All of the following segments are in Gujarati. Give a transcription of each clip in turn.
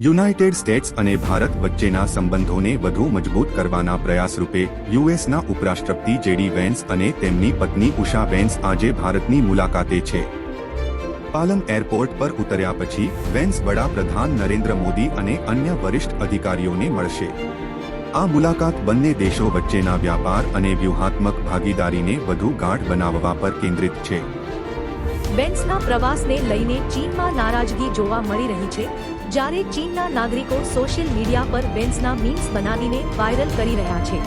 યુનાઇટેડ સ્ટેટ્સ અને ભારત વચ્ચેના સંબંધોને વધુ મજબૂત કરવાના પ્રયાસ રૂપે યુએસના ઉપરાષ્ટ્રપતિ જેડી વેન્સ અને તેમની પત્ની ઉષા વેન્સ આજે ભારતની મુલાકાતે છે. પાલમ એરપોર્ટ પર ઉતર્યા પછી વેન્સ વડાપ્રધાન નરેન્દ્ર મોદી અને અન્ય વરિષ્ઠ અધિકારીઓને મળશે. આ મુલાકાત બંને દેશો વચ્ચેના વ્યાપાર અને વ્યૂહાત્મક ભાગીદારીને વધુ ગાઢ બનાવવા પર કેન્દ્રિત છે. વેન્સના પ્રવાસને લઈને ચીનમાં નારાજગી જોવા મળી રહી છે. જ્યારે ચીનના નાગરિકો સોશિયલ મીડિયા પર બેન્સના મીમ્સ બનાવીને વાયરલ કરી રહ્યા છે.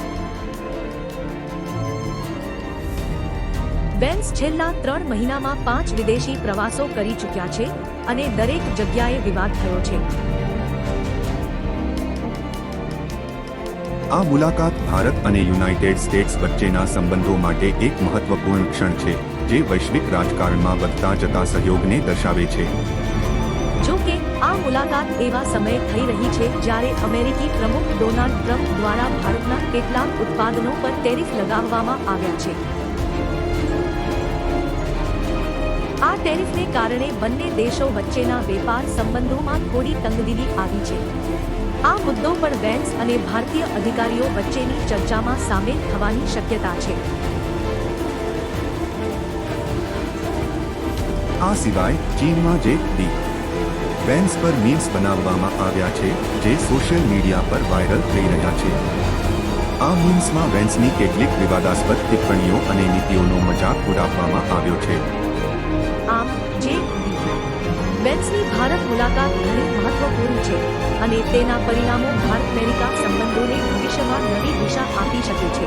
બેન્સ છેલ્લા ત્રણ મહિનામાં પાંચ વિદેશી પ્રવાસો કરી ચૂક્યા છે અને દરેક જગ્યાએ વિવાદ થયો છે. આ મુલાકાત ભારત અને યુનાઇટેડ સ્ટેટ્સ વચ્ચેના સંબંધો માટે એક મહત્વપૂર્ણ ક્ષણ છે, જે વૈશ્વિક રાજકારણમાં વધતા જતા સહયોગને દર્શાવે છે. આ મુલાકાત એવા સમયે થઈ રહી છે જ્યારે અમેરિકી પ્રમુખ ડોનાલ્ડ ટ્રમ્પ દ્વારા ભારતના કેટલાક ઉત્પાદનો પર ટેરિફ લગાવવામાં આવ્યા છે. આ ટેરિફને કારણે બંને દેશો વચ્ચેના વેપાર સંબંધોમાં થોડી તંગદિલી આવી છે. આ મુદ્દો પણ વેન્સ અને ભારતીય અધિકારીઓ વચ્ચેની ચર્ચામાં સામેલ થવાની શક્યતા છે. આ સિવાય ચીનમાં જે ડી વેન્સ પર મીમ્સ બનાવવામાં આવ્યા છે, જે સોશિયલ મીડિયા પર વાયરલ થઈ રહ્યા છે. આ મીમ્સમાં વેન્સની કેટલીક વિવાદાસ્પદ ટિપ્પણીઓ અને નીતિઓનો મજાક ઉડાવવામાં આવ્યો છે. આમ, જે વેન્સની ભારત મુલાકાત ઘણી મહત્વપૂર્ણ છે અને તેના પરિણામો ભારત અમેરિકા સંબંધોને ભવિષ્યમાં નવી દિશા આપી શકે છે.